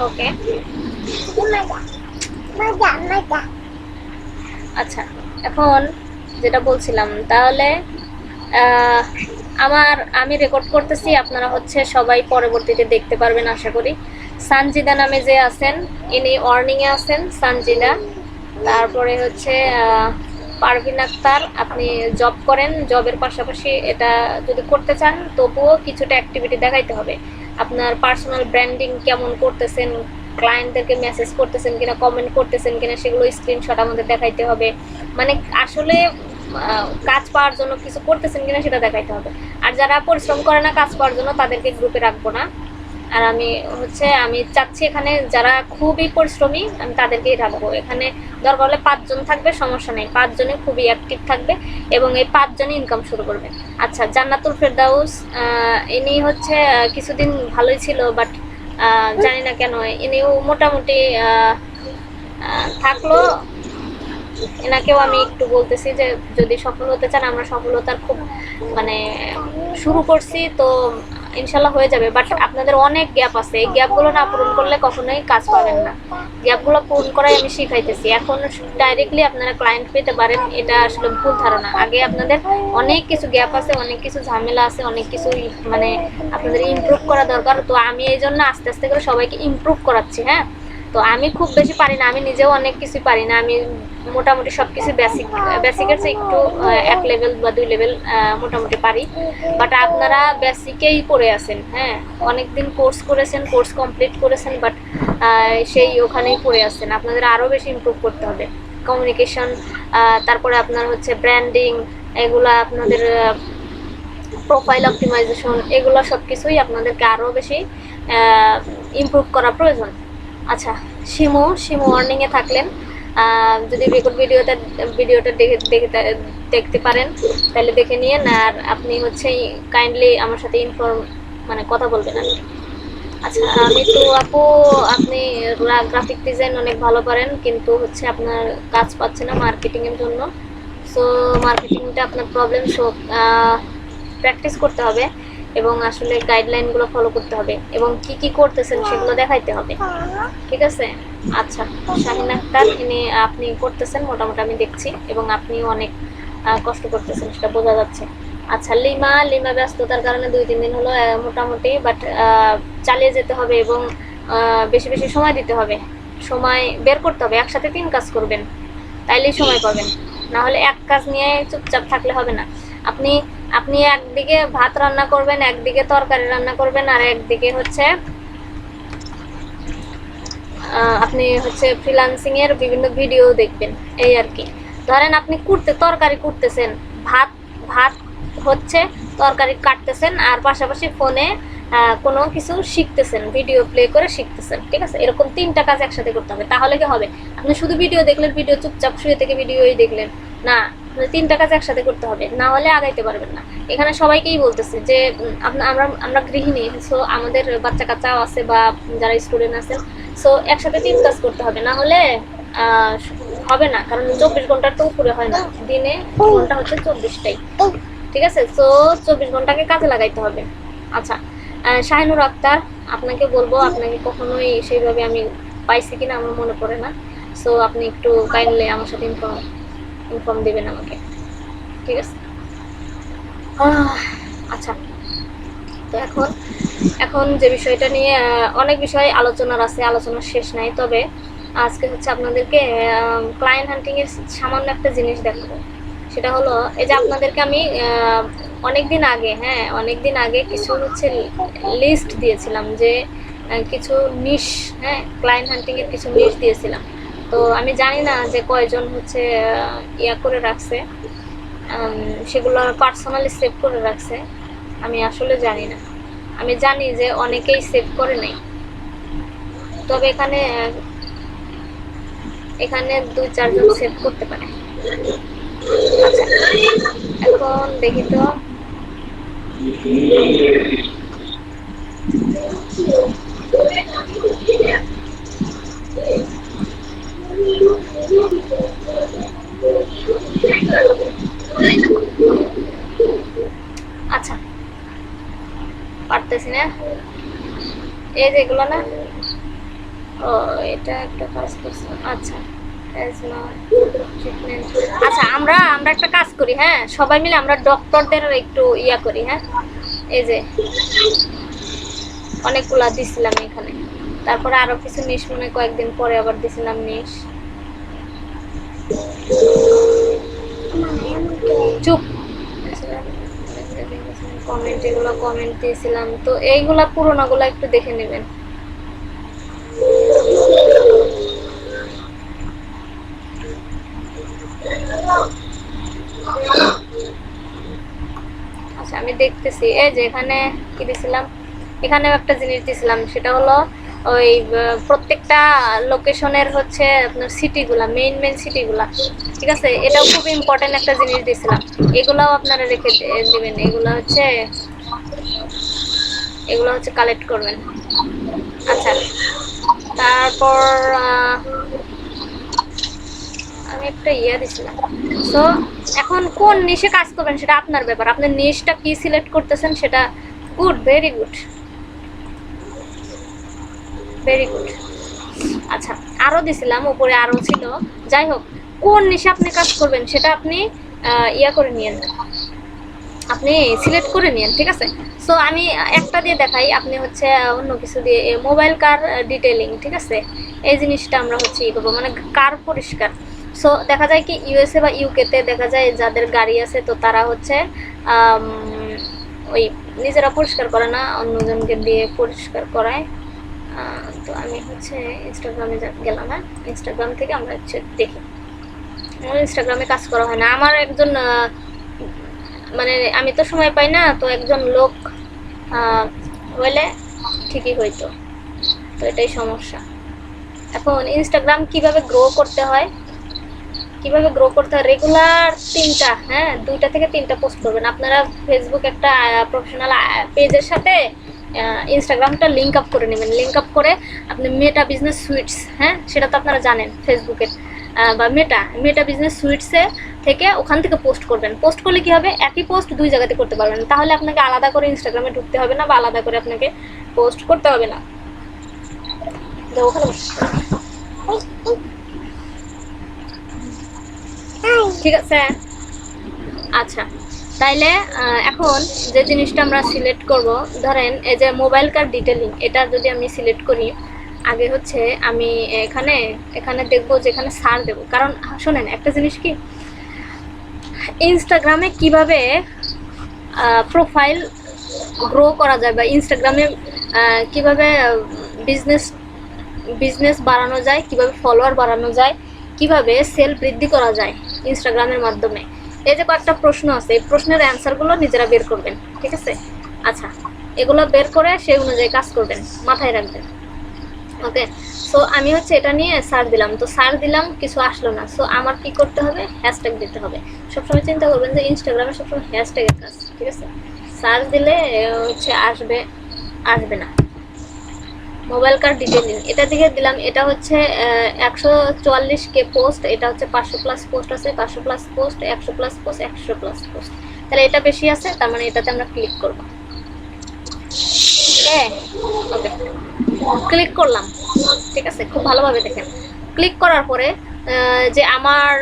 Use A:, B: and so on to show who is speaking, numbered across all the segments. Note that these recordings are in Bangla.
A: ওকে আচ্ছা এখন যেটা বলছিলাম তাহলে আমার আমি রেকর্ড করতেছি আপনারা হচ্ছে সবাই পরবর্তীতে দেখতে পারবেন আশা করি। সানজিদা নামে যে আছেন ইনি ওয়ার্নিংয়ে আছেন সানজিদা। তারপরে হচ্ছে আহ, পারভিন আক্তার, আপনি জব করেন জবের পাশাপাশি এটা যদি করতে চান, তবুও কিছুটা অ্যাক্টিভিটি দেখাইতে হবে। আপনার পার্সোনাল ব্র্যান্ডিং কেমন করতেছেন ক্লায়েন্টদেরকে মেসেজ করতেছেন কিনা কমেন্ট করতেছেন কিনা, সেগুলো স্ক্রিনশট আমাদের দেখাইতে হবে। মানে আসলে কাজ পাওয়ার জন্য কিছু করতেছেন কিনা সেটা দেখাইতে হবে। আর যারা পরিশ্রম করে না, কাজ পাওয়ার জন্য তাদেরকে গ্রুপে রাখব না। আর আমি হচ্ছে, আমি চাচ্ছি এখানে যারা খুবই পরিশ্রমী, আমি তাদেরকেই রাখব এখানে দরকার হলে পাঁচজন থাকবে, সমস্যা নেই। পাঁচজনে খুবই অ্যাক্টিভ থাকবে এবং এই পাঁচজনই ইনকাম শুরু করবে। আচ্ছা জান্নাতুল ফেরদাউস ইনি হচ্ছে কিছুদিন ভালোই ছিল বাট জানি না কেন, ইনিও মোটামুটি থাকল। এনাকেও আমি একটু বলতেছি যে, যদি সফল হতে চান, আমরা সফলতার খুব মানে শুরু করছি, তো ইনশাল্লাহ হয়ে যাবে বাট আপনাদের অনেক গ্যাপ আছে। এই গ্যাপগুলো না পূরণ করলে কখনোই কাজ পাবেন না। গ্যাপগুলো পূরণ করাই আমি শিখাইতেছি। এখন ডাইরেক্টলি আপনারা ক্লায়েন্ট পেতে পারেন, এটা আসলে ভুল ধারণা। আগে আপনাদের অনেক কিছু গ্যাপ আছে, অনেক কিছু ঝামেলা আছে, অনেক কিছু মানে আপনাদের ইমপ্রুভ করা দরকার। তো আমি এই জন্য আস্তে আস্তে করে সবাইকে ইমপ্রুভ করাচ্ছি হ্যাঁ? তো আমি খুব বেশি পারি না, আমি নিজেও অনেক কিছু পারি না, আমি মোটামুটি সব কিছু বেসিক বেসিকের চেয়ে একটু এক লেভেল বা দুই লেভেল মোটামুটি পারি। বাট আপনারা বেসিকেই পড়ে আছেন হ্যাঁ? অনেক দিন কোর্স করেছেন কোর্স কমপ্লিট করেছেন বাট সেই ওখানেই পড়ে আছেন। আপনাদের আরও বেশি ইমপ্রুভ করতে হবে। কমিউনিকেশন তারপরে আপনার হচ্ছে ব্র্যান্ডিং এগুলা আপনাদের প্রোফাইল অপটিমাইজেশন এগুলো সব কিছুই আপনাদেরকে আরও বেশি ইমপ্রুভ করা প্রয়োজন। আচ্ছা শিমু শিমু ওয়ার্নিংয়ে থাকলেন। যদি রেকর্ড ভিডিওটা ভিডিওটা দেখে দেখে, দেখতে পারেন, তাহলে দেখে নিয়েন। আর আপনি হচ্ছে কাইন্ডলি আমার সাথে ইনফর্ম মানে কথা বলবেন আর। আচ্ছা আমি তো আপু, আপনি গ্রাফিক ডিজাইন অনেক ভালো পারেন, কিন্তু হচ্ছে আপনার কাজ পাচ্ছে না মার্কেটিংয়ের জন্য। সো মার্কেটিংটা আপনার প্রবলেম সো প্র্যাকটিস করতে হবে। এবং আসলে গাইডলাইনগুলো ফলো করতে হবে এবং কি কি করতেছেন সেগুলো দেখাইতে হবে। ঠিক আছে? আচ্ছা শাহিন আক্তার, ইনি, আপনি করতেছেন, মোটামুটি আমি দেখছি এবং আপনি অনেক কষ্ট করতেছেন, সেটা বোঝা যাচ্ছে। আচ্ছা লিমা লিমা ব্যস্ততার কারণে দুই তিন দিন হলো মোটামুটি বাট চালিয়ে যেতে হবে এবং বেশি বেশি সময় দিতে হবে। সময় বের করতে হবে, একসাথে তিন কাজ করবেন। তাইলেই সময় পাবেন। না হলে এক কাজ নিয়ে চুপচাপ থাকলে হবে না। আপনি আপনি একদিকে ভাত রান্না করবেন, একদিকে তরকারি রান্না করবেন, আর একদিকে হচ্ছে আপনি হচ্ছে ফ্রিল্যান্সিং এর বিভিন্ন ভিডিও দেখবেন, এই আর কি। ধরেন আপনি কুড়তে, তরকারি কুড়তেছেন, ভাত ভাত হচ্ছে তরকারি কাটতেছেন, আর পাশাপাশি ফোনে কোনো কিছু শিখতেছেন ভিডিও প্লে করে শিখতেছেন, ঠিক আছে? এরকম তিনটা কাজ একসাথে করতে হবে, তাহলে কি হবে? আপনি শুধু ভিডিও দেখলেন ভিডিও চুপচাপ শুয়ে থেকে ভিডিওই দেখলেন। না আপনার তিনটা কাজ একসাথে করতে হবে, না হলে আগাইতে পারবেন না। এখানে সবাইকেই বলতেছে যে আমরা আমরা গৃহিণী সো আমাদের বাচ্চা কাচ্চাও আছে বা যারা স্টুডেন্ট আছেন সো একসাথে তিন কাজ করতে হবে। না হলে হবে না, কারণ চব্বিশ ঘণ্টার তো উপরে হয় না। দিনে ঘণ্টা হচ্ছে চব্বিশটাই। ঠিক আছে? তো চব্বিশ ঘন্টাকে কাজে লাগাইতে হবে। আচ্ছা শাহিনুর আক্তার, আপনাকে বলব, আপনাকে কখনোই সেইভাবে আমি পাইছি কিনা আমার মনে পড়ে না। সো আপনি একটু কাইন্ডলি আমার সাথে ইনফর্ম ইনফর্ম দেবেন আমাকে। ঠিক আছে? আচ্ছা। তো এখন এখন যে বিষয়টা নিয়ে অনেক বিষয় আলোচনার আছে, আলোচনার শেষ নাই, তবে আজকে হচ্ছে আপনাদেরকে ক্লায়েন্ট হান্টিং এর সামান্য একটা জিনিস দেখাবো। সেটা হলো, এই যে আপনাদেরকে আমি অনেক দিন আগে হ্যাঁ অনেক দিন আগে কিছু হচ্ছে লিস্ট দিয়েছিলাম যে কিছু নিশ হ্যাঁ ক্লায়েন্ট হান্টিং এর কিছু নিশ দিয়েছিলাম। তো আমি জানি না যে কয়জন হচ্ছে ইয়া করে রাখছে। সেগুলো পার্সোনালি সেভ করে রাখছে। আমি আসলে জানি না। আমি জানি যে অনেকেই সেভ করে নাই। তবে এখানে এখানে দুই, চারজন সেভ করতে পারে। আচ্ছা এখন দেখি তো। আচ্ছা। পারতেছি না। এই যে এগুলো না? ও, এটা একটা কাজ করছিলাম আচ্ছা আচ্ছা আমরা আমরা একটা কাজ করি হ্যাঁ? সবাই মিলে আমরা ডক্টরদের একটু ইয়া করি হ্যাঁ? এই যে, অনেকগুলা দিছিলাম এখানে। তারপরে আরও কিছু নিশ মনে কয়েকদিন পরে আবার দিছিলাম নিশ চুপ। কমেন্ট এগুলো কমেন্ট দিয়েছিলাম। তো এইগুলা পুরোনোগুলো একটু দেখে নেবেন। আচ্ছা আমি দেখতেছি। এই যে এখানে কি দিছিলাম? এখানেও একটা জিনিস দিছিলাম, সেটা হলো ওই প্রত্যেকটা লোকেশনের হচ্ছে আপনার সিটিগুলা মেইন মেইন সিটিগুলা ঠিক আছে? এটাও খুব ইম্পর্টেন্ট একটা জিনিস দিছিলাম এগুলাও আপনারা রেখে দিবেন। এগুলো হচ্ছে এগুলো হচ্ছে কালেক্ট করবেন। আচ্ছা। তারপর আমি একটা ইয়া দিছিলাম। সো এখন কোন নিশে কাজ করবেন সেটা আপনার ব্যাপার। আপনি নিশটা কি সিলেক্ট করতেছেন সেটা good very good very good আচ্ছা আরও দিছিলাম, উপরে আরও ছিল। যাই হোক, কোন নিশে আপনি কাজ করবেন সেটা আপনি ইয়া করে নিয়েন। আপনি সিলেক্ট করে নিন ঠিক আছে? সো আমি একটা দিয়ে দেখাই, আপনি হচ্ছে অন্য কিছু দিয়ে মোবাইল কার ডিটেলিং ঠিক আছে? এই জিনিসটা আমরা হচ্ছে ই করব মানে কার পরিষ্কার। সো দেখা যায় কি ইউএসএ বা ইউকেতে দেখা যায়, যাদের গাড়ি আছে, তো তারা হচ্ছে ওই নিজেরা পরিষ্কার করে না, অন্যজনকে দিয়ে পরিষ্কার করায়। তো আমি হচ্ছে ইনস্টাগ্রামে গেলাম হ্যাঁ? ইনস্টাগ্রাম থেকে আমরা হচ্ছে দেখি। আমার ইনস্টাগ্রামে কাজ করা হয় না। আমার একজন মানে আমি তো সময় পাই না, তো একজন লোক হলে হইলে ঠিকই হইতো। তো এটাই সমস্যা। এখন ইনস্টাগ্রাম কীভাবে গ্রো করতে হয়? কীভাবে গ্রো করতে হয়? রেগুলার তিনটা হ্যাঁ দুইটা থেকে তিনটা পোস্ট করবেন। আপনারা ফেসবুক একটা প্রফেশনাল পেজের সাথে ইনস্টাগ্রামটা লিঙ্ক আপ করে নেবেন। লিঙ্ক আপ করে আপনি মেটা বিজনেস সুইটস হ্যাঁ সেটা তো আপনারা জানেন ফেসবুকের বা মেটা মেটা বিজনেস সুইটসে থেকে ওখান থেকে পোস্ট করবেন। পোস্ট করলে কি হবে? একই পোস্ট দুই জায়গাতে করতে পারবেন। তাহলে আপনাকে আলাদা করে ইনস্টাগ্রামে ঢুকতে হবে না বা আলাদা করে আপনাকে পোস্ট করতে হবে না। ওখানে ঠিক আছে? আচ্ছা তাইলে এখন যে জিনিসটা আমরা সিলেক্ট করব, ধরেন এই যে মোবাইল কার ডিটেলিং এটা যদি আমি সিলেক্ট করি, আগে হচ্ছে আমি এখানে এখানে দেখব যে এখানে সার দেবো। কারণ শোনেন, একটা জিনিস কি? ইনস্টাগ্রামে কীভাবে প্রোফাইল গ্রো করা যায় বা ইনস্টাগ্রামে কীভাবে বিজনেস বিজনেস বাড়ানো যায়, কীভাবে ফলোয়ার বাড়ানো যায়, কীভাবে সেল বৃদ্ধি করা যায় ইনস্টাগ্রামের মাধ্যমে। এই যে কয়েকটা প্রশ্ন আছে, এই প্রশ্নের অ্যান্সারগুলো নিজেরা বের করবেন, ঠিক আছে? আচ্ছা এগুলো বের করে সেই অনুযায়ী কাজ করবেন, মাথায় রাখবেন। ওকে সো আমি হচ্ছে এটা নিয়ে সার্চ দিলাম। তো সার্চ দিলাম, কিছু আসলো না। সো আমার কি করতে হবে? হ্যাশট্যাগ দিতে হবে। সবসময় চিন্তা করবেন যে ইনস্টাগ্রামে সবসময় হ্যাশট্যাগের কাজ, ঠিক আছে? সার্চ দিলে হচ্ছে আসবে আসবে না। মোবাইল কার ডিটেলিং এটা দিকে দিলাম, এটা হচ্ছে একশো চুয়াল্লিশ কে পোস্ট, এটা হচ্ছে পাঁচশো প্লাস পোস্ট আছে, পাঁচশো প্লাস পোস্ট, একশো প্লাস পোস্ট, একশো প্লাস পোস্ট। তাহলে এটা বেশি আছে, তার মানে এটাতে আমরা ক্লিক করব। ওকে। ক্লিক করলাম। ঠিক আছে, খুব ভালোভাবে দেখেন। ক্লিক করার পরে যে আমার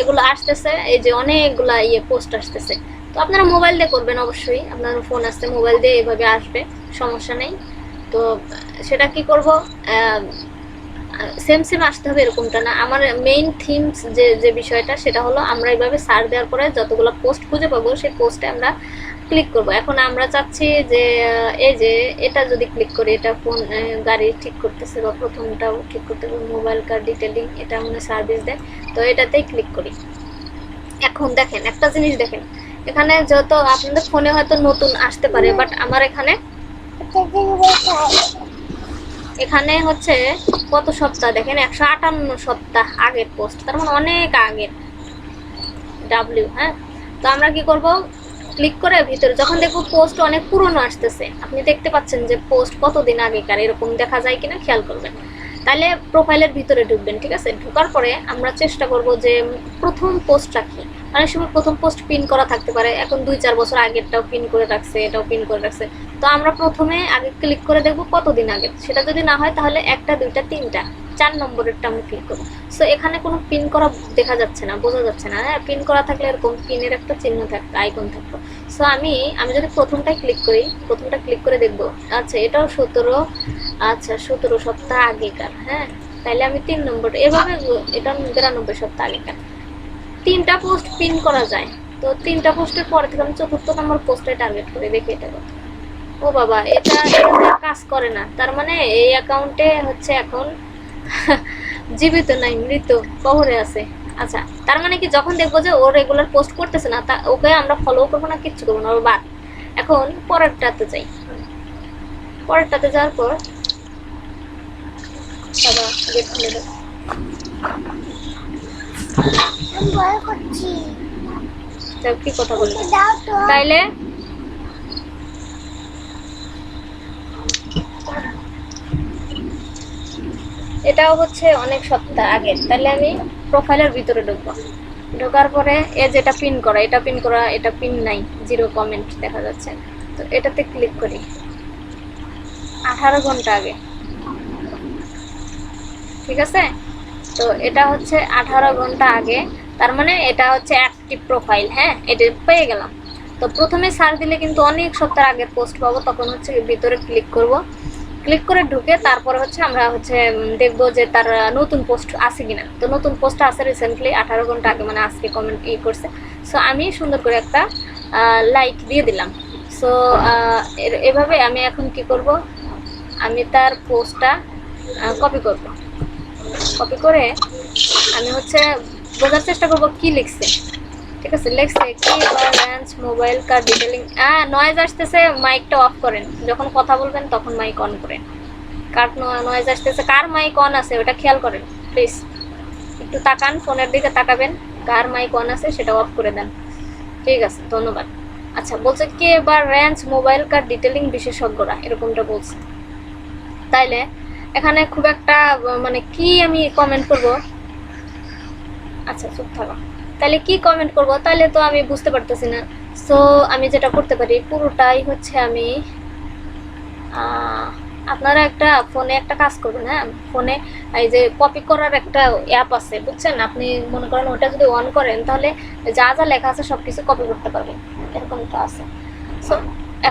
A: এগুলো আসতেছে, এই যে অনেকগুলা ইয়ে পোস্ট আসতেছে। তো আপনারা মোবাইল দিয়ে করবেন অবশ্যই, আপনার ফোন আসছে, মোবাইল দিয়ে এভাবে আসবে, সমস্যা নেই। তো সেটা কি করব? সেম সেম আসতে হবে এরকমটা না। আমার মেইন থিমস যে যে বিষয়টা সেটা হলো আমরা এইভাবে সার দেওয়ার পরে যতগুলো পোস্ট খুঁজে পাবো সেই পোস্টে আমরা ক্লিক করব। এখন আমরা চাচ্ছি যে এই যে এটা যদি ক্লিক করি এটা ফোন গাড়ি ঠিক করতেছে বা প্রথমটাও ঠিক করতে মোবাইল কার ডিটেলিং এটা মনে সার্ভিস দেয়। তো এটাতেই ক্লিক করি। এখন দেখেন একটা জিনিস দেখেন এখানে যত আপনাদের ফোনে হয়তো নতুন আসতে পারে বাট আমার এখানে এখানে হচ্ছে কত সপ্তাহ? দেখেন, একশো আটান্ন সপ্তাহ আগের পোস্ট তার মানে অনেক আগের ডাব্লিউ হ্যাঁ? তো আমরা কি করব? ক্লিক করে ভিতরে, যখন দেখব পোস্ট অনেক পুরনো আসতেছে, আপনি দেখতে পাচ্ছেন যে পোস্ট কতদিন আগেকার, এরকম দেখা যায় কিনা, খেয়াল করবেন। তাহলে প্রোফাইলের ভিতরে ঢুকবেন, ঠিক আছে? ঢোকার পরে আমরা চেষ্টা করব যে প্রথম পোস্টটা কি? অনেক সময় প্রথম পোস্ট পিন করা থাকতে পারে, এখন দুই চার বছর আগেরটাও পিন করে রাখছে, এটাও পিন করে রাখছে। তো আমরা প্রথমে আগে ক্লিক করে দেখব কতদিন আগে। সেটা যদি না হয় তাহলে একটা, দুইটা, তিনটা, চার নম্বরেরটা আমরা ক্লিক করব। সো এখানে কোনো পিন করা দেখা যাচ্ছে না, বোঝা যাচ্ছে না। হ্যাঁ পিন করা থাকলে এরকম পিনের একটা চিহ্ন থাকতো আইকন থাকতো সো আমি আমি যদি প্রথমটাই ক্লিক করি, প্রথমটা ক্লিক করে দেখব আচ্ছা এটাও সতেরো আচ্ছা সতেরো সপ্তাহ আগেকার হ্যাঁ? তাহলে আমি তিন নম্বর এভাবে এটা বিরানব্বই সপ্তাহ আগেকার। তিনটা পোস্ট পিন করা যায়। তো তিনটা পোস্টের পরে থেকে আমি চতুর্থ নম্বর পোস্টে টার্গেট করে দেখি এটা ও বাবা, এটা এটা কাজ করে না। তার মানে এই অ্যাকাউন্টে হচ্ছে এখন জীবিত নাই, মৃত, কবরে আছে। আচ্ছা তার মানে কি যখন দেখব যে ও রেগুলার পোস্ট করতেছে না, তা ওকে আমরা ফলো করব না, কিচ্ছু করব না? ওর বাদ। এখন পরেরটাতে যাই। পরেরটাতে যাওয়ার পর বাবা, গেট খুলে কি কথা বলব? তাইলে? এটাও হচ্ছে অনেক সপ্তাহ আগে। তাহলে আমি প্রোফাইলের ভিতরে ঢুকবো। ঢোকার পরে এ যেটা পিন করা এটা পিন করা এটা পিন নাই জিরো কমেন্ট দেখা যাচ্ছে। তো এটাতে ক্লিক করি। আঠারো ঘণ্টা আগে। ঠিক আছে? তো এটা হচ্ছে আঠারো ঘণ্টা আগে তার মানে এটা হচ্ছে অ্যাক্টিভ প্রোফাইল হ্যাঁ? এটা পেয়ে গেলাম। তো প্রথমে সার্চ দিলে কিন্তু অনেক সপ্তাহ আগের পোস্ট পাবো, তখন হচ্ছে ভিতরে ক্লিক করব। ক্লিক করে ঢুকে তারপরে হচ্ছে আমরা হচ্ছে দেখব যে তার নতুন পোস্ট আছে কিনা। তো নতুন পোস্ট আছে রিসেন্টলি আঠারো ঘণ্টা আগে মানে আজকে কমেন্ট ই করছে। সো আমি সুন্দর করে একটা লাইক দিয়ে দিলাম। সো এভাবে আমি এখন কি করব? আমি তার পোস্টটা কপি করব। কপি করে আমি হচ্ছে বোঝার চেষ্টা করব কি লিখছে। ঠিক আছে, লিখছে কি রেঞ্জ মোবাইল কার ডিটেলিং হ্যাঁ নয়েজ আসতেছে মাইকটা অফ করেন। যখন কথা বলবেন, তখন মাইক অন করেন। কার নয়েজ আসতেছে, কার মাইক অন আছে, ওটা খেয়াল করেন প্লিজ একটু তাকান, ফোনের দিকে তাকাবেন, কার মাইক অন আছে, সেটা অফ করে দেন। ঠিক আছে, ধন্যবাদ। আচ্ছা বলছে কি এবার রেঞ্জ মোবাইল কার ডিটেলিং বিশেষজ্ঞরা, এরকমটা বলছে। তাইলে, এখানে খুব একটা মানে কি আমি কমেন্ট করব? আচ্ছা চুপ থাকো। তাহলে কি কমেন্ট করব? তাহলে তো আমি বুঝতে পারতেছি না। সো আমি যেটা করতে পারি, পুরোটাই হচ্ছে আমি আপনারা একটা ফোনে একটা কাজ করবেন হ্যাঁ? ফোনে এই যে কপি করার একটা অ্যাপ আছে, বুঝছেন? আপনি মনে করেন ওটা যদি অন করেন, তাহলে যা যা লেখা আছে সব কিছু কপি করতে পারবেন। এরকম তো আছে। সো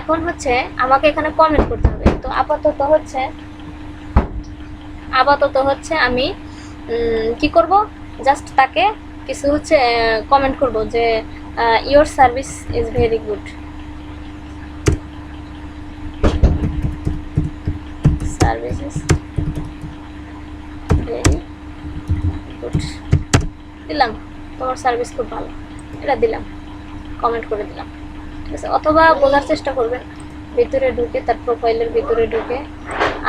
A: এখন হচ্ছে আমাকে এখানে কমেন্ট করতে হবে। তো আপাতত হচ্ছে আপাতত হচ্ছে আমি কি করব? জাস্ট তাকে কিছু হচ্ছে কমেন্ট করব যে your service is very good service very good দিলাম। তোমার সার্ভিস খুব ভালো। এটা দিলাম। কমেন্ট করে দিলাম। ঠিক আছে? অথবা বোঝার চেষ্টা করবেন ভিতরে ঢুকে, তার প্রোফাইলের ভিতরে ঢুকে।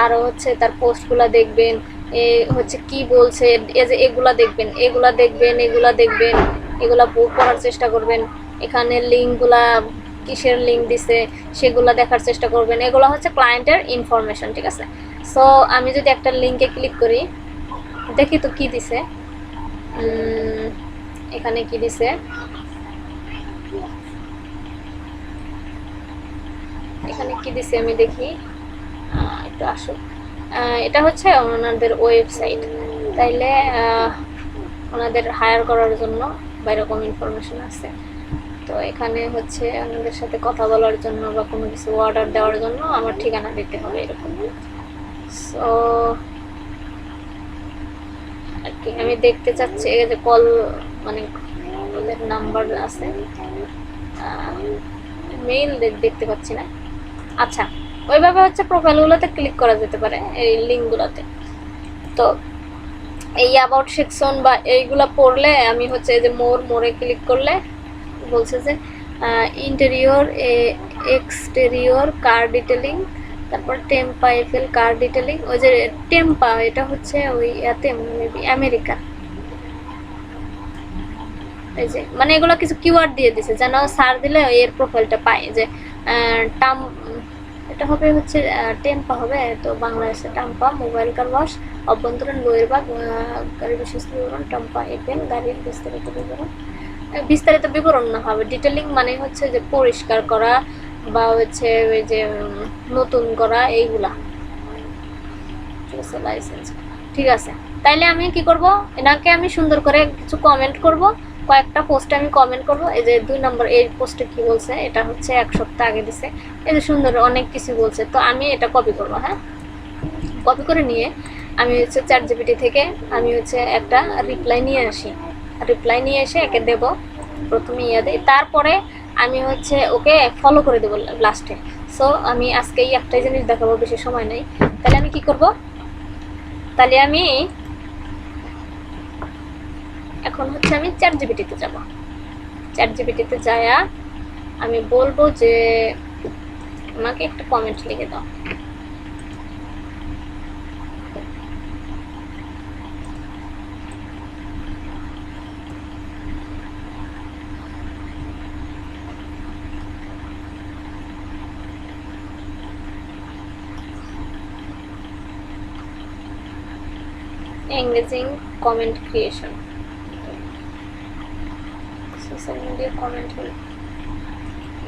A: আরও হচ্ছে তার পোস্টগুলো দেখবেন। এ হচ্ছে কি বলছে এই যে এগুলা দেখবেন এগুলা দেখবেন এগুলা দেখবেন, এগুলা প- পড়ার চেষ্টা করবেন। এখানে লিঙ্কগুলা কিসের লিঙ্ক দিছে, সেগুলা দেখার চেষ্টা করবেন। এগুলো হচ্ছে ক্লায়েন্টের ইনফরমেশন ঠিক আছে? সো আমি যদি একটা লিঙ্কে ক্লিক করি, দেখি তো কি দিছে। এখানে কি দিছে? এখানে কি দিছে আমি দেখি। একটু আসুক। এটা হচ্ছে ওনাদের ওয়েবসাইট তাইলে ওনাদের হায়ার করার জন্য বা এরকম ইনফরমেশন আছে। তো এখানে হচ্ছে ওনাদের সাথে কথা বলার জন্য বা কোনো কিছু অর্ডার দেওয়ার জন্য আমার ঠিকানা দিতে হবে এরকম। সো আর কি, আমি দেখতে চাচ্ছি যে কল মানে ওদের নাম্বার আছে। মেইল দেখতে পাচ্ছি না। আচ্ছা ওইভাবে হচ্ছে প্রোফাইলগুলোতে ক্লিক করা যেতে পারে, এই লিঙ্কগুলোতে তো এই অ্যাবাউট সেকশন বা এইগুলা পড়লে আমি হচ্ছে যে মোর মোরে ক্লিক করলে বলছে যে ইন্টেরিয়র এক্সটেরিয়র কার ডিটেলিং তারপর টেম্পা এফএল কার ডিটেলিং ওই যে টেম্পা এটা হচ্ছে ওই ইয়াতে মেবি আমেরিকা এই যে মানে এগুলো কিছু কিওয়ার্ড দিয়ে দিছে, যেন সার দিলে এর প্রোফাইলটা পায়, যে টাম এটা হবে হচ্ছে টেম্পা হবে তো বাংলাদেশে টাম্পা মোবাইল কার ওয়াশ অভ্যন্তরীণ বহির্ভাগ আহ, গাড়ির বিশেষ বিবরণ টাম্পা এপেন গাড়ির বিস্তারিত বিবরণ। বিস্তারিত বিবরণ না হবে ডিটেলিং মানে হচ্ছে যে পরিষ্কার করা বা হচ্ছে ওই যে নতুন করা এইগুলা। ঠিক আছে লাইসেন্স ঠিক আছে। তাইলে আমি কি করব? এনাকে আমি সুন্দর করে কিছু কমেন্ট করব। কয়েকটা পোস্টে আমি কমেন্ট করব। এই যে দুই নম্বর এই পোস্টে কি বলছে, এটা হচ্ছে এক সপ্তাহ আগে দিছে। এই যে সুন্দর, অনেক কিছু বলছে। তো আমি এটা কপি করব হ্যাঁ? কপি করে নিয়ে আমি হচ্ছে চ্যাট জিপিটি থেকে আমি হচ্ছে একটা রিপ্লাই নিয়ে আসি। রিপ্লাই নিয়ে এসে একে দেব প্রথমে ইয়ে দিই। তারপরে আমি হচ্ছে ওকে ফলো করে দেবো লাস্টে সো আমি আজকে এই একটাই জিনিস দেখাবো, বেশি সময় নেই। তাহলে আমি কি করব? তাহলে আমি এখন হচ্ছে আমি চ্যাট জিপিটিতে যাব। চ্যাট জিপিটিতে যায়া আমি বলব যে, আমাকে একটা কমেন্ট লিখে দাও। Engaging comment creation media comment হল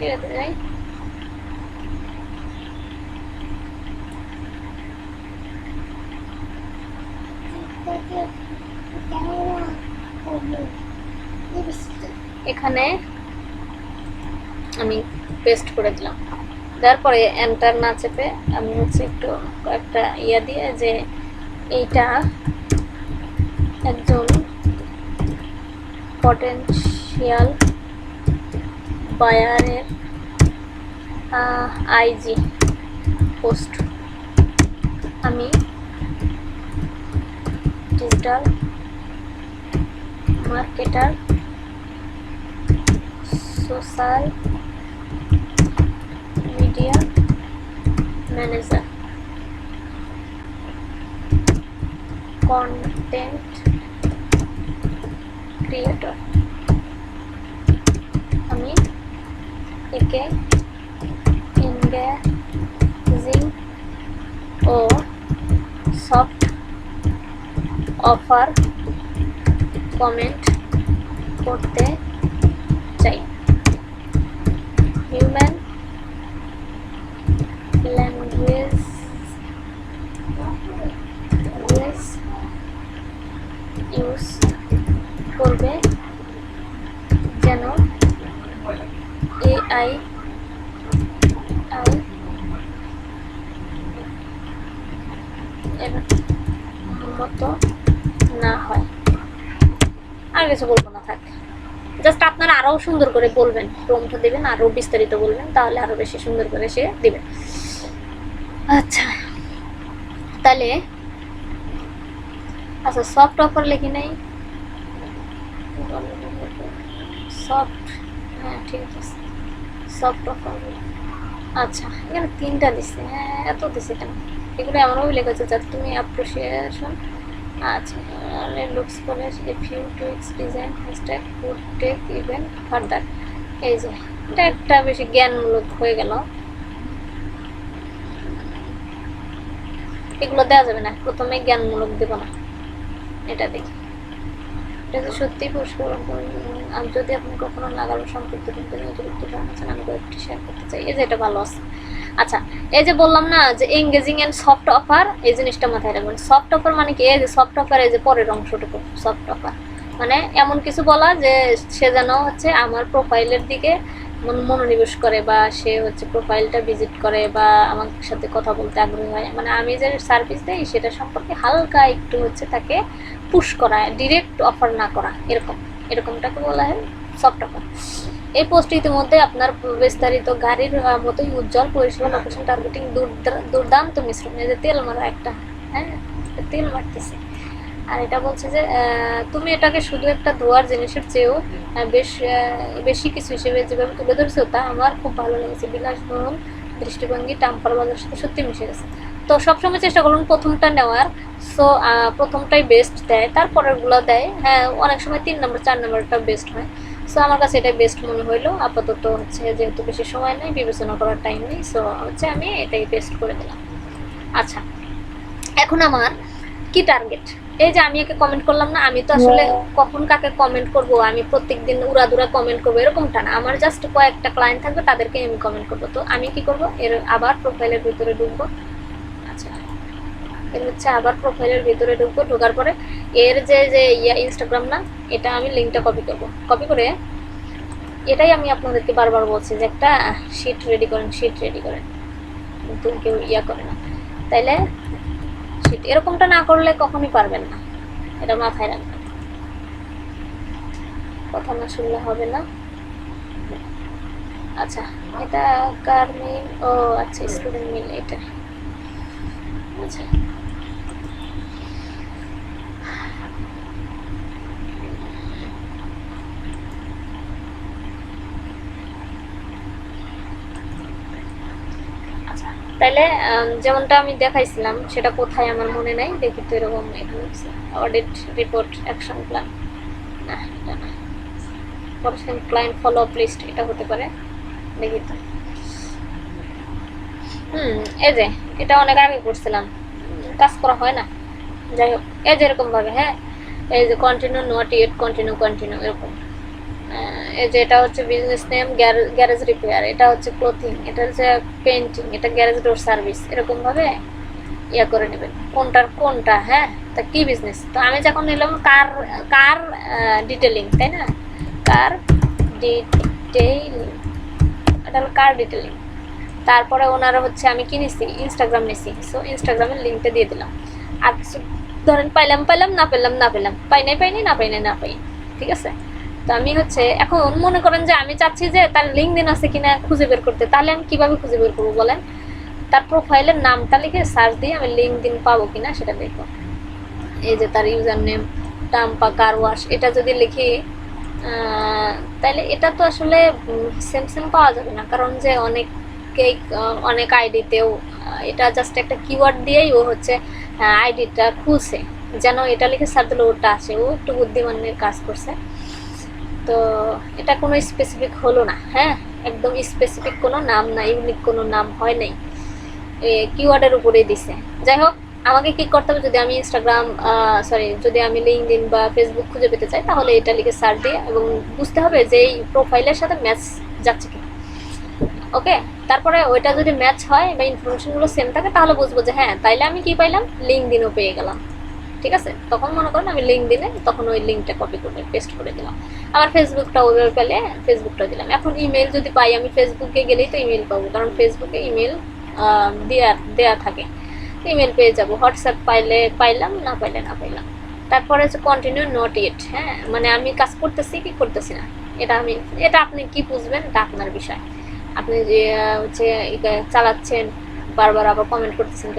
A: এটাতে যাই। এখানে আমি পেস্ট করে দিলাম। তারপরে এন্টার না চেপে আমি হচ্ছে একটু একটা ইয়া দিয়ে যে এইটা একজন পটেনশিয়াল বায়ারের আইজি পোস্ট। আমি digital marketer social media manager. Content creator আমি একে এনগেজিং ও সফট অফার কমেন্ট করতে চাই হিউম্যান ল্যাঙ্গুয়েজ ল্যাঙ্গুয়েজ ইউজ করবে যেন এআই আই এর মতো না হয় আর কিছু বলব না, থাক। জাস্ট আপনারা আরও সুন্দর করে বলবেন প্রমটা দেবেন আরও বিস্তারিত বলবেন, তাহলে আরও বেশি সুন্দর করে সে দিবে। আচ্ছা তাহলে আচ্ছা সফট অফার লিখি নাই। সফট হ্যাঁ ঠিক আছে। সফট অফার আচ্ছা এখানে তিনটা দিছে হ্যাঁ এত দিছে কেন? এগুলো এমনভাবে লেখা আছে, যাতে তুমি অ্যাপ্রিসিয়েশন আচ্ছা লুকস করে if you tweaks design hashtag would take even further এই যে, এটা একটা বেশি জ্ঞানমূলক হয়ে গেল। এগুলো দেওয়া যাবে না, প্রথমে জ্ঞানমূলক দেবো না। এটা দেখি। এটা তো সত্যিই পুরস্কার যদি আপনি কখনো লাগানো সম্পৃক্ত কিন্তু অতিরিক্ত জানাচ্ছেন আমি কয়েকটি শেয়ার করতে চাই। এই যে, এটা ভালো আছে। আচ্ছা এই যে বললাম না যে এঙ্গেজিং এন্ড সফট অফার এই জিনিসটা মাথায় রাখবেন। সফট অফার মানে কি? এই যে সফট অফার এই যে পরের অংশটুকু সফট অফার মানে এমন কিছু বলা যে সে যেন হচ্ছে আমার প্রোফাইলের দিকে মনোনিবেশ করে বা সে হচ্ছে প্রোফাইলটা ভিজিট করে বা আমার সাথে কথা বলতে আগ্রহী হয়। মানে আমি যে সার্ভিস দেই, সেটা সম্পর্কে হালকা একটু হচ্ছে তাকে পুশ করা ডিরেক্ট অফার না করা, এরকম। এরকমটাকে বলা হয় সফট অফার এই পোস্ট ইতিমধ্যে আপনার বিস্তারিত গাড়ির মতোই উজ্জ্বল পরিষেবা লোকেশন টার্গেটিং দুর্দান্ত মিশ্রণ। এই যে তেল মারা একটা হ্যাঁ? তেল মারতেছে। আর এটা বলছে যে তুমি এটাকে শুধু একটা ধোয়ার জিনিসের চেয়েও বেশ বেশি কিছু হিসেবে যেভাবে তুলে ধরেছো, তা আমার খুব ভালো লেগেছে। বিলাসবহুল দৃষ্টিভঙ্গি, টাম্পার বাজার সাথে সত্যি মিশে গেছে। তো সবসময় চেষ্টা করুন প্রথমটা নেওয়ার। সো প্রথমটাই বেস্ট দেয়, তারপরেরগুলো দেয়। হ্যাঁ অনেক সময় তিন নম্বর চার নম্বরটা বেস্ট হয়। সো আমার কাছে এটাই বেস্ট মনে হইল। আপাতত হচ্ছে যেহেতু বেশি সময় নেই বিবেচনা করার টাইম নেই সো হচ্ছে আমি এটাই বেস্ট করে দিলাম। আচ্ছা এখন আমার কি টার্গেট এই যে আমি একে কমেন্ট করলাম না আমি তো আসলে কখন কাকে কমেন্ট করব? আমি প্রত্যেকদিন উড়াদুরা কমেন্ট করব এরকমটা না। আমার জাস্ট কয়েকটা ক্লায়েন্ট থাকবে তাদেরকে আমি কমেন্ট করব। তো আমি কি করব? এর আবার প্রোফাইলের ভিতরে ঢুকবো। আচ্ছা। এর হচ্ছে আবার প্রোফাইলের ভিতরে ঢুকবো, ঢোকার পরে এর যে যে ইয়া ইনস্টাগ্রাম না, এটা আমি লিঙ্কটা কপি করব। কপি করে এটাই আমি আপনাদেরকে বারবার বলছি যে একটা শিট রেডি করেন শিট রেডি করেন। কিন্তু কেউ ইয়া করে না। তাইলে শিট এরকমটা না করলে কখনই পারবেন না। এটা মাথায় রাখবেন। কথা না শুনলে হবে না। আচ্ছা এটা কার মেইল ও আচ্ছা স্টুডেন্ট মেইল এটা। আচ্ছা। তাহলে যেমনটা আমি দেখাইছিলাম, সেটা কোথায় আমার মনে নাই, দেখি তো এরকম এখানে অডিট রিপোর্ট অ্যাকশন প্ল্যান না, এটা না। ক্লায়েন্ট ফলো আপ লিস্ট এটা হতে পারে। দেখি তো। হুম, এই যে, এটা অনেক আগে করছিলাম। কাজ করা হয় না। যাই হোক, এই যে এরকম ভাবে হ্যাঁ? এই যে continue not yet continue continue এরকম। এই যে এটা হচ্ছে বিজনেস নেম গ্যারেজ রিপেয়ার এটা হচ্ছে ক্লোথিং এটা হচ্ছে পেন্টিং এটা গ্যারেজ ডোর সার্ভিস এরকম ভাবে ইয়া করে নেবেন। কোনটার কোনটা হ্যাঁ? তা কি বিজনেস তো আমি যখন নিলাম, কার কার ডিটেলিং তাই না? কার ডিটেইলিং এটা হলো কার ডিটেলিং তারপরে ওনারা হচ্ছে, আমি কি নিছি ইনস্টাগ্রাম নিছি সো ইনস্টাগ্রামের লিঙ্কটা দিয়ে দিলাম। আর কিছু, ধরেন পাইলাম পাইলাম, না পেলাম না পেলাম পাই নাই না পাই না পাই। ঠিক আছে? তো আমি হচ্ছে, এখন মনে করেন যে আমি চাচ্ছি যে তার লিঙ্ক দিন আছে কিনা খুঁজে বের করতে, তাহলে আমি কীভাবে খুঁজে বের করব বলেন? তার প্রোফাইলের নামটা লিখে সার্চ দিয়ে আমি লিঙ্ক দিন পাবো কিনা সেটা দেখব এই যে তার user name Tampa car wash এটা যদি লিখি তাহলে এটা তো আসলে সেম সেম পাওয়া যাবে না। কারণ যে অনেকেই অনেক আইডিতেও এটা জাস্ট একটা কিওয়ার্ড দিয়েই ও হচ্ছে আইডিটা খুলছে। যেন এটা লিখে সার্চ দিলে ওটা আসে। ও একটু বুদ্ধিমানের কাজ করছে। তো এটা কোনো স্পেসিফিক হলো না হ্যাঁ? একদম স্পেসিফিক কোনো নাম না ইউনিক কোনো নাম হয় নাই। কিওয়ার্ডের উপরেই দিছে। যাই হোক, আমাকে কি করতে হবে যদি আমি ইনস্টাগ্রাম সরি যদি আমি লিঙ্কডিন বা ফেসবুক খুঁজে পেতে চাই, তাহলে এটা লিখে সার্চ দিয়ে এবং বুঝতে হবে যে এই প্রোফাইলের সাথে ম্যাচ যাচ্ছে কি ওকে তারপরে ওইটা যদি ম্যাচ হয় বা ইনফরমেশনগুলো সেম থাকে, তাহলে বুঝব যে হ্যাঁ তাইলে আমি কি পাইলাম? লিঙ্কডিনও পেয়ে গেলাম। ঠিক আছে? তখন মনে করেন আমি লিঙ্ক দিলে তখন ওই লিঙ্কটা কপি করে পেস্ট করে দিলাম। আমার ফেসবুকটা ওইভাবে পেলে ফেসবুকটা দিলাম। এখন ইমেল যদি পাই, আমি ফেসবুকে গেলেই তো ইমেল পাবো। কারণ ফেসবুকে ইমেল দেয়া দেয়া থাকে। ইমেল পেয়ে যাব। হোয়াটসঅ্যাপ পাইলে পাইলাম, না পাইলে না পাইলাম। তারপরে হচ্ছে কন্টিনিউ নট ইট হ্যাঁ? মানে আমি কাজ করতেছি কি করতেছি না? এটা আমি, এটা আপনি কি বুঝবেন? এটা আপনার বিষয়। আপনি যে হচ্ছে চালাচ্ছেন, বারবার আবার কমেন্ট করতেছেন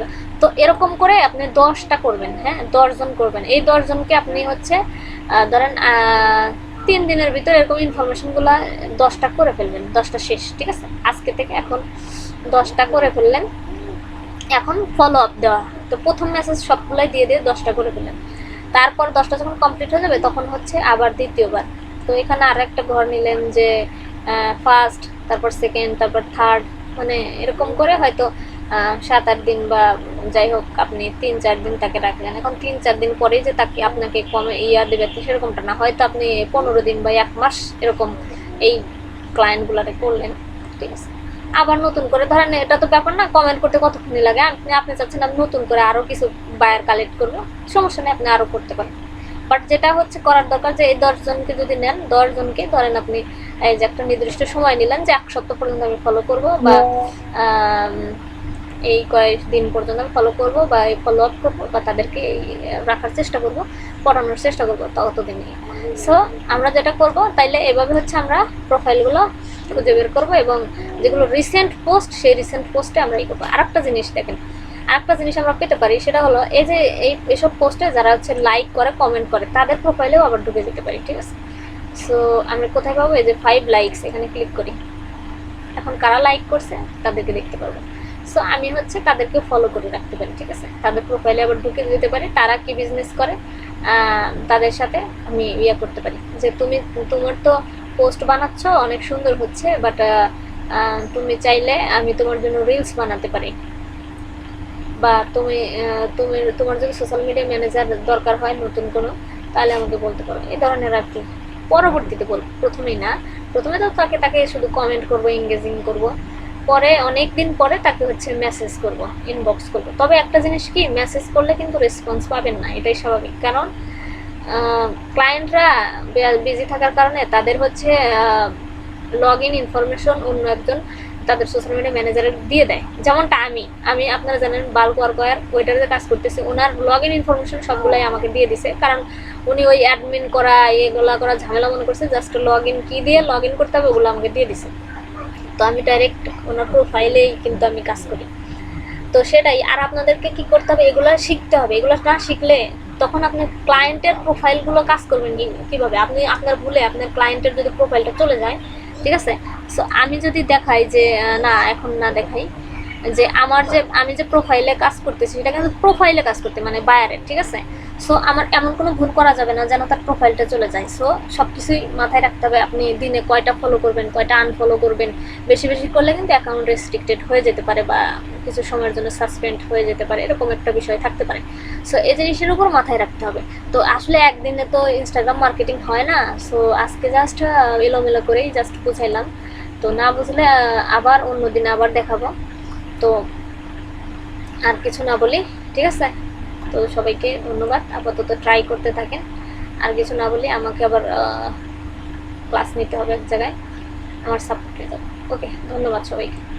A: তো এরকম করে আপনি দশটা করবেন হ্যাঁ? দশজন করবেন। এই দশজনকে আপনি হচ্ছে ধরেন তিন দিনের ভিতরে এরকম ইনফরমেশনগুলো দশটা করে ফেলবেন, দশটা শেষ, ঠিক আছে? আজকে থেকে এখন দশটা করে ফেললেন। এখন ফলো আপ দেওয়া। তো প্রথম মেসেজ সবগুলোই দিয়ে দিয়ে দশটা করে ফেললেন। তারপর দশটা যখন কমপ্লিট হয়ে যাবে, তখন হচ্ছে আবার দ্বিতীয়বার। তো এখানে আর একটা ঘর নিলেন যে ফার্স্ট তারপর সেকেন্ড তারপর থার্ড মানে এরকম করে হয়তো সাত আট দিন বা যাই হোক আপনি তিন চার দিন তাকে রাখলেন। এখন তিন চার দিন পরেই যে তাকে আপনাকে কমে ইয়া দেবে সেরকমটা না। হয়তো আপনি পনেরো দিন বা এক মাস এরকম এই ক্লায়েন্টগুলারে করলেন। ঠিক আছে। আবার নতুন করে ধরেন এটা তো ব্যাপার না কমেন্ট করতে কতক্ষণই লাগে। আপনি আপনি চাচ্ছেন আমি নতুন করে আরও কিছু বায়ার কালেক্ট করব। সমস্যা নেই আপনি আরও করতে পারেন। বাট যেটা হচ্ছে করার দরকার যে এই দশজনকে যদি নেন দশজনকে ধরেন আপনি এই যে একটা নির্দিষ্ট সময় নিলেন যে এক সপ্তাহ পর্যন্ত আমি ফলো করব বা এই কয়েক দিন পর্যন্ত আমি ফলো করব বা এই ফলো আপ করব বা তাদেরকে এই রাখার চেষ্টা করব, পড়ানোর চেষ্টা করব ততদিনই সো আমরা যেটা করব, তাইলে এভাবে হচ্ছে আমরা প্রোফাইলগুলো খুঁজে বের করব এবং যেগুলো রিসেন্ট পোস্ট সেই রিসেন্ট পোস্টে আমরা ই করব। আর একটা জিনিস দেখেন, আরেকটা জিনিস আমরা পেতে পারি, সেটা হলো এই যে এই, এসব পোস্টে যারা হচ্ছে লাইক করে কমেন্ট করে, তাদের প্রোফাইলেও আবার ঢুকে যেতে পারি, ঠিক আছে? সো আমরা কোথায় পাবো? এই যে ফাইভ লাইকস এখানে ক্লিক করি। এখন কারা লাইক করছে? তাদেরকে দেখতে পারব। সো আমি হচ্ছে তাদেরকে ফলো করে রাখতে পারি, ঠিক আছে? তাদের প্রোফাইলে আবার ঢুকে দিতে পারি, তারা কি বিজনেস করে তাদের সাথে আমি ইয়ে করতে পারি। যে তুমি, তোমার তো পোস্ট বানাচ্ছ, অনেক সুন্দর হচ্ছে বাট তুমি চাইলে আমি তোমার জন্য রিলস বানাতে পারি। বা তুমি তুমি, তোমার যদি সোশ্যাল মিডিয়া ম্যানেজার দরকার হয় নতুন কোনো, তাহলে আমাকে বলতে পারো। এই ধরনের আর কি। পরবর্তীতে বল, প্রথমেই না, প্রথমে তো তাকে তাকে শুধু কমেন্ট করব এঙ্গেজিং করব। পরে অনেক দিন পরে তাকে হচ্ছে মেসেজ করব ইনবক্স করব। তবে একটা জিনিস কি মেসেজ করলে কিন্তু রেসপন্স পাবেন না, এটাই স্বাভাবিক। কারণ ক্লায়েন্টরা বিজি থাকার কারণে তাদের হচ্ছে লগ ইন ইনফরমেশন অন্য একজন তাদের সোশ্যাল মিডিয়া ম্যানেজারের দিয়ে দেয়। যেমনটা আমি আমি আপনারা জানেন, বাল্ক ওয়ার্কার ওইটাতে কাজ করতেছি, ওনার লগ ইন ইনফরমেশন সবগুলাই আমাকে দিয়ে দিছে। কারণ, উনি ওই অ্যাডমিন করা, এগুলা করা ঝামেলা মনে করছে জাস্ট লগ ইন কী দিয়ে লগ ইন করতে হবে, ওগুলো আমাকে দিয়ে দিছে। তো আমি ডাইরেক্ট ওনার প্রোফাইলেই কিন্তু আমি কাজ করি। তো সেটাই, আর আপনাদেরকে কি করতে হবে, এগুলো শিখতে হবে। এগুলো না শিখলে তখন আপনি ক্লায়েন্টের প্রোফাইলগুলো কাজ করবেন কীভাবে? আপনি আপনার ভুলে আপনার ক্লায়েন্টের যদি প্রোফাইলটা চলে যায়, ঠিক আছে? সো আমি যদি দেখাই যে না, এখন না দেখাই, যে আমার যে, আমি যে প্রোফাইলে কাজ করতেছি, সেটা কিন্তু প্রোফাইলে কাজ করতে মানে বায়ারের ঠিক আছে? সো আমার এমন কোনো ভুল করা যাবে না যেন তার প্রোফাইলটা চলে যায়। সো সব কিছুই মাথায় রাখতে হবে। আপনি দিনে কয়টা ফলো করবেন, কয়টা আনফলো করবেন, বেশি বেশি করলে কিন্তু অ্যাকাউন্ট রেস্ট্রিক্টেড হয়ে যেতে পারে বা কিছু সময়ের জন্য সাসপেন্ড হয়ে যেতে পারে, এরকম একটা বিষয় থাকতে পারে। সো এই জিনিসের উপর মাথায় রাখতে হবে। তো আসলে একদিনে তো ইনস্টাগ্রাম মার্কেটিং হয় না। সো আজকে জাস্ট এলোমেলো করেই জাস্ট বুঝাইলাম। তো না বুঝলে আবার অন্য দিন আবার দেখাবো। তো আর কিছু না বলি, ঠিক আছে? তো সবাইকে ধন্যবাদ। আপাতত ট্রাই করতে থাকেন। আর কিছু না বলে আমাকে আবার ক্লাস নিতে হবে এক জায়গায়। আমার সাপোর্ট ওকে ধন্যবাদ সবাইকে।